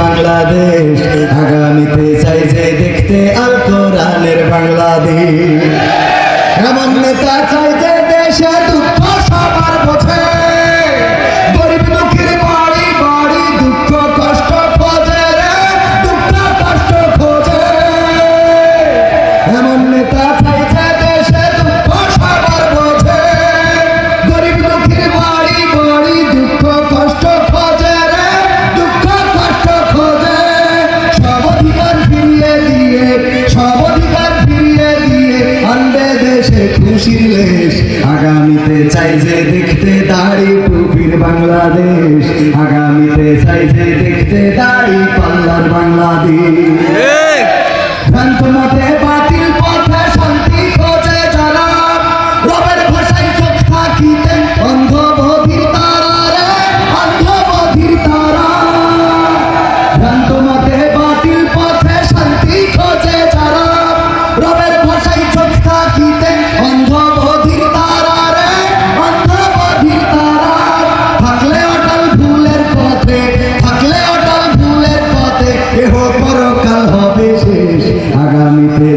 বাংলাদেশ আগামীতে চাই যে দেখতে আল কোরআনের বাংলাদেশ। এমন নেতা চাই যে দেশে দুঃখ সবার বোঝে। চাইছে দেখতে দাড়ি টুপির বাংলাদেশ। আগামীতে চাইছে দেখতে দাড়ি পাল্লার বাংলাদেশ।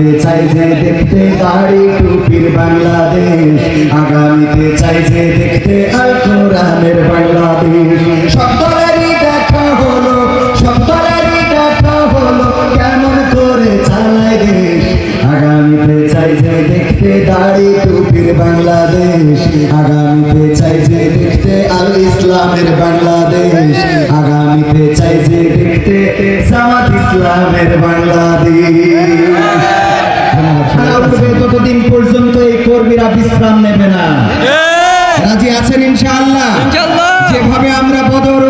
আগামীতে চাই যে দেখতে দাড়ি টুপির বাংলাদেশ। আগামীতে চাই যে দেখতে আল কোরআনের বাংলাদেশ। সব দলেরই দেখা হলো, সব দলেরই দেখা হলো, কেমন করে চালায় দেশ। আগামীতে চাই যে দেখতে দাড়ি টুপির বাংলাদেশ। আগামীতে চাই যে দেখতে আল ইসলামের বাংলাদেশ। আগামীতে চাই যে দেখতে সামাদ ইসলামের বাংলাদেশ। ছাড়া উঠবে ততদিন পর্যন্ত এই কর্মীরা বিশ্রাম নেবে না। রাজি আছেন ইনশাআল্লাহ? যেভাবে আমরা বদর